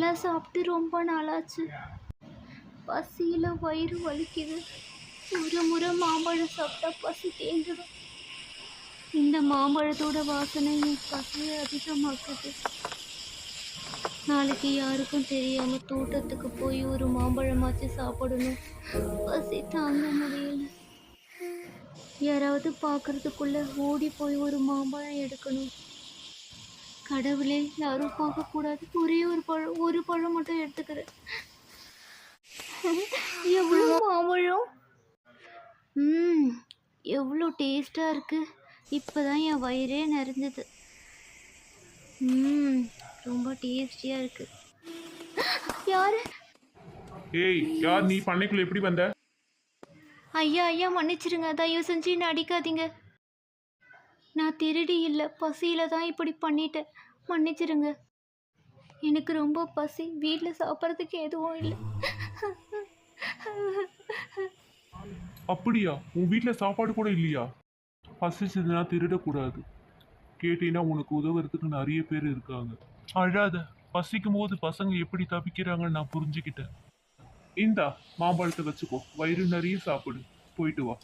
நல்லா சாப்பிட்டு ரொம்ப நாளாச்சு. பசியில் வயிறு வலிக்குது. ஒரு முறை மாம்பழம் சாப்பிட்டா பசி தேங்கிடும். இந்த மாம்பழத்தோட வாசனை என் பசியை அதிகமாக்குது. நாளைக்கு யாருக்கும் தெரியாமல் தோட்டத்துக்கு போய் ஒரு மாம்பழமாச்சு சாப்பிடணும். பசி தாங்க முடியல. யாராவது பார்க்குறதுக்குள்ளே ஓடி போய் ஒரு மாம்பழம் எடுக்கணும். கடவுளே யாரும் பார்க்கக்கூடாது ஒரே ஒரு பழம் ஒரு பழம் மட்டும் எடுத்துக்கிறேன். எவ்வளோ மாம்பழம்? ம் எவ்வளோ டேஸ்டாக இருக்கு. இப்போதான் என் வயிறே நிறைஞ்சது. ம் ரொம்ப டேஸ்டியாக இருக்கு. யாரு? ஏய் யார் நீ பண்ணைக்குள்ள எப்படி வந்த? ஐயா ஐயா மன்னிச்சிருங்க. தயவு செஞ்சு என்ன அடிக்காதீங்க. நான் திருடி இல்லை பசியில் தான் இப்படி பண்ணிட்டேன். மன்னிச்சிருங்க. எனக்கு ரொம்ப பசி. வீட்டில் சாப்பிட்றதுக்கு எதுவும் இல்லை. அப்படியா? உன் வீட்டில் சாப்பாடு கூட இல்லையா? பசிச்சதுன்னா திருடக்கூடாது. கேட்டீங்கன்னா உனக்கு உதவுறதுக்கு நிறைய பேர் இருக்காங்க. அழாத. பசிக்கும் போது பசங்க எப்படி தவிக்கிறாங்கன்னு நான் புரிஞ்சுக்கிட்டேன். இந்தா மாம்பழத்தை வச்சுக்கோ. வயிறு நிறைய சாப்பிடு. போயிட்டு வா.